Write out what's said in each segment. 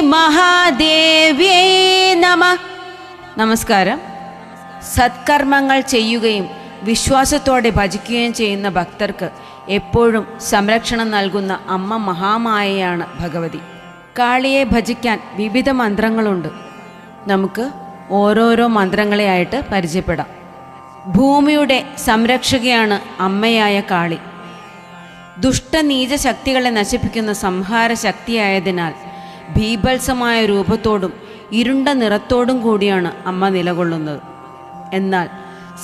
മഹാദേവ്യേ നമ. നമസ്കാരം. സത്കർമ്മങ്ങൾ ചെയ്യുകയും വിശ്വാസത്തോടെ ഭജിക്കുകയും ചെയ്യുന്ന ഭക്തർക്ക് എപ്പോഴും സംരക്ഷണം നൽകുന്ന അമ്മ മഹാമായയാണ് ഭഗവതി. കാളിയെ ഭജിക്കാൻ വിവിധ മന്ത്രങ്ങളുണ്ട്. നമുക്ക് ഓരോരോ മന്ത്രങ്ങളെയായിട്ട് പരിചയപ്പെടാം. ഭൂമിയുടെ സംരക്ഷകയാണ് അമ്മയായ കാളി. ദുഷ്ടനീച ശക്തികളെ നശിപ്പിക്കുന്ന സംഹാര ശക്തിയായതിനാൽ ഭീഭത്സമായ രൂപത്തോടും ഇരുണ്ട നിറത്തോടും കൂടിയാണ് അമ്മ നിലകൊള്ളുന്നത്. എന്നാൽ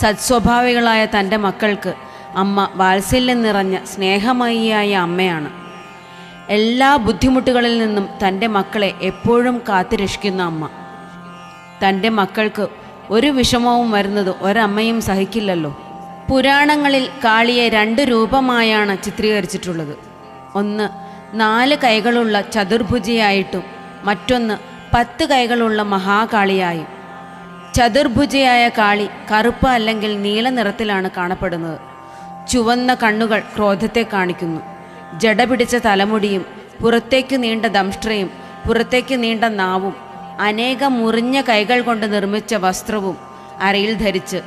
സത്സ്വഭാവികളായ തന്റെ മക്കൾക്ക് അമ്മ വാത്സല്യം നിറഞ്ഞ സ്നേഹമയിയായ അമ്മയാണ്. എല്ലാ ബുദ്ധിമുട്ടുകളിൽ നിന്നും തന്റെ മക്കളെ എപ്പോഴും കാത്തുരക്ഷിക്കുന്ന അമ്മ. തന്റെ മക്കൾക്ക് ഒരു വിഷമവും വരുന്നത് ഒരമ്മയും സഹിക്കില്ലല്ലോ. പുരാണങ്ങളിൽ കാളിയെ രണ്ട് രൂപമായാണ് ചിത്രീകരിച്ചിട്ടുള്ളത്. ഒന്ന് നാല് കൈകളുള്ള ചതുർഭുജയായിട്ടും മറ്റൊന്ന് പത്ത് കൈകളുള്ള മഹാകാളിയായും. ചതുർഭുജയായ കാളി കറുപ്പ് അല്ലെങ്കിൽ നീല നിറത്തിലാണ് കാണപ്പെടുന്നത്. ചുവന്ന കണ്ണുകൾ ക്രോധത്തെ കാണിക്കുന്നു. ജട പിടിച്ച തലമുടിയും പുറത്തേക്ക് നീണ്ട ദംഷ്ട്രയും പുറത്തേക്ക് നീണ്ട നാവും അനേകം മുറിഞ്ഞ കൈകൾ കൊണ്ട് നിർമ്മിച്ച വസ്ത്രവും അരയിൽ ധരിച്ച്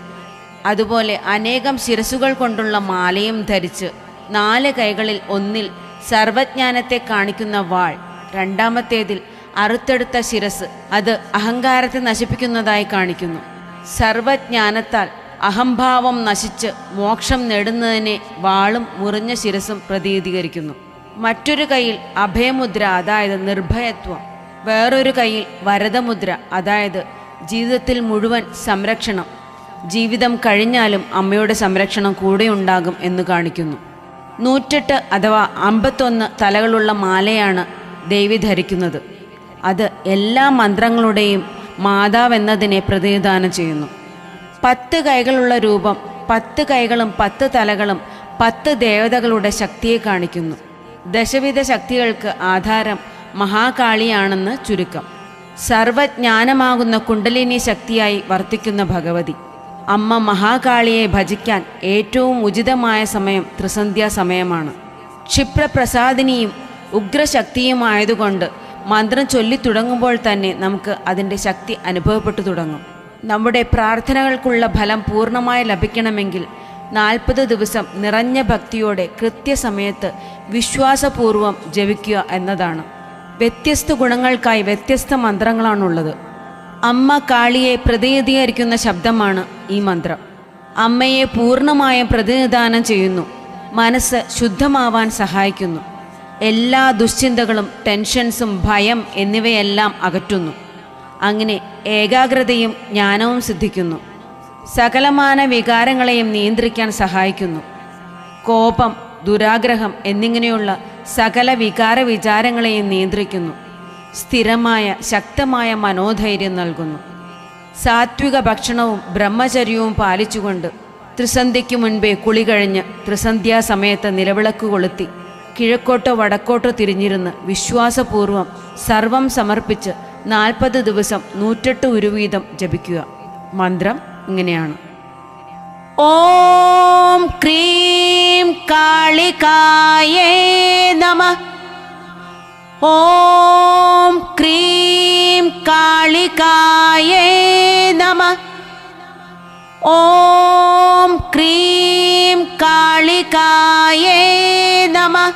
അതുപോലെ അനേകം ശിരസുകൾ കൊണ്ടുള്ള മാലയും ധരിച്ച് നാല് കൈകളിൽ ഒന്നിൽ സർവജ്ഞാനത്തെ കാണിക്കുന്ന വാൾ. രണ്ടാമത്തേതിൽ അറുത്തെടുത്ത ശിരസ് അത് അഹങ്കാരത്തെ നശിപ്പിക്കുന്നതായി കാണിക്കുന്നു. സർവജ്ഞാനത്താൽ അഹംഭാവം നശിച്ച് മോക്ഷം നേടുന്നതിനെ വാളും മുറിഞ്ഞ ശിരസും പ്രതീതീകരിക്കുന്നു മറ്റൊരു കയ്യിൽ അഭയമുദ്ര അതായത് നിർഭയത്വം. വേറൊരു കയ്യിൽ വരദമുദ്ര അതായത് ജീവിതത്തിൽ മുഴുവൻ സംരക്ഷണം. ജീവിതം കഴിഞ്ഞാലും അമ്മയുടെ സംരക്ഷണം കൂടെ ഉണ്ടാകും എന്ന് കാണിക്കുന്നു. നൂറ്റെട്ട് അഥവാ അമ്പത്തൊന്ന് തലകളുള്ള മാലയാണ് ദേവി ധരിക്കുന്നത്. അത് എല്ലാ മന്ത്രങ്ങളുടെയും മാതാവെന്നതിനെ പ്രതിനിധാനം ചെയ്യുന്നു. പത്ത് കൈകളുള്ള രൂപം പത്ത് കൈകളും പത്ത് തലകളും പത്ത് ദേവതകളുടെ ശക്തിയെ കാണിക്കുന്നു. ദശവിധ ശക്തികൾക്ക് ആധാരം മഹാകാളിയാണെന്ന് ചുരുക്കം. സർവജ്ഞാനമാകുന്ന കുണ്ടലിനി ശക്തിയായി വർത്തിക്കുന്ന ഭഗവതി. അമ്മ മഹാകാളിയെ ഭജിക്കാൻ ഏറ്റവും ഉചിതമായ സമയം ത്രിസന്ധ്യാ സമയമാണ്. ക്ഷിപ്രപ്രസാദിനിയും ഉഗ്രശക്തിയുമായതുകൊണ്ട് മന്ത്രം ചൊല്ലി തുടങ്ങുമ്പോൾ തന്നെ നമുക്ക് അതിന്റെ ശക്തി അനുഭവപ്പെട്ടു തുടങ്ങും. നമ്മുടെ പ്രാർത്ഥനകൾക്കുള്ള ഫലം പൂർണമായി ലഭിക്കണമെങ്കിൽ നാൽപ്പത് ദിവസം നിറഞ്ഞ ഭക്തിയോടെ കൃത്യസമയത്ത് വിശ്വാസപൂർവം ജപിക്കുക എന്നതാണ്. വ്യത്യസ്ത ഗുണങ്ങൾക്കായി വ്യത്യസ്ത മന്ത്രങ്ങളാണുള്ളത്. അമ്മ കാളിയെ പ്രതിനിധീകരിക്കുന്ന ശബ്ദമാണ് ഈ മന്ത്രം. അമ്മയെ പൂർണമായും പ്രതിനിധാനം ചെയ്യുന്നു. മനസ്സ് ശുദ്ധമാവാൻ സഹായിക്കുന്നു. എല്ലാ ദുശ്ചിന്തകളും ടെൻഷൻസും ഭയം എന്നിവയെല്ലാം അകറ്റുന്നു. അങ്ങനെ ഏകാഗ്രതയും ജ്ഞാനവും സിദ്ധിക്കുന്നു. സകലമാന വികാരങ്ങളെയും നിയന്ത്രിക്കാൻ സഹായിക്കുന്നു. കോപം ദുരാഗ്രഹം എന്നിങ്ങനെയുള്ള സകല വികാര വിചാരങ്ങളെയും നിയന്ത്രിക്കുന്നു. സ്ഥിരമായ ശക്തമായ മനോധൈര്യം നൽകുന്നു. സാത്വിക ഭക്ഷണവും ബ്രഹ്മചര്യവും പാലിച്ചുകൊണ്ട് ത്രിസന്ധ്യയ്ക്ക് മുൻപേ കുളി കഴിഞ്ഞ് ത്രിസന്ധ്യാ സമയത്ത് നിലവിളക്ക് കൊളുത്തി കിഴക്കോട്ടോ വടക്കോട്ടോ തിരിഞ്ഞിരുന്ന് വിശ്വാസപൂർവം സർവം സമർപ്പിച്ച് നാൽപ്പത് ദിവസം നൂറ്റെട്ട് ഉരുവീതം ജപിക്കുക. മന്ത്രം ഇങ്ങനെയാണ്. ഓം ക്രീം കാളികായേ നമ ஓம் க்ரீம் காளிகாயே நம. ஓம் க்ரீம் காளிகாயே நம.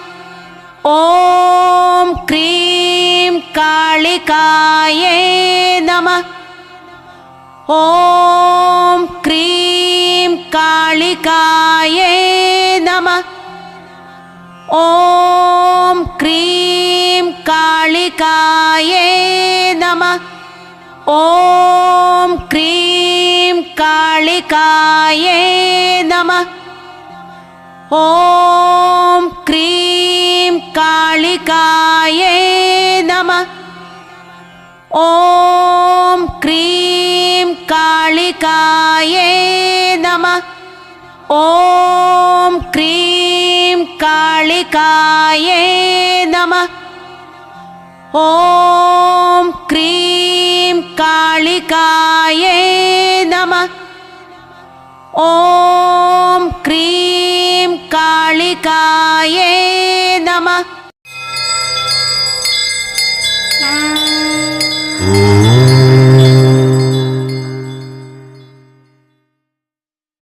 ஓம் க்ரீம் காளிகாயே நம. ஓம் க்ரீம் காளிகாயே நம. ஓம் க்ரீம் कालिकायै नमः। ॐ क्रीं कालिकायै नमः। ॐ क्रीं कालिकायै नमः। ॐ क्रीं कालिकायै नमः। ॐ क्रीं कालिकायै नमः। ॐ क्रीं कालिकायै नमः। ॐ क्रीं कालिकायै नमः।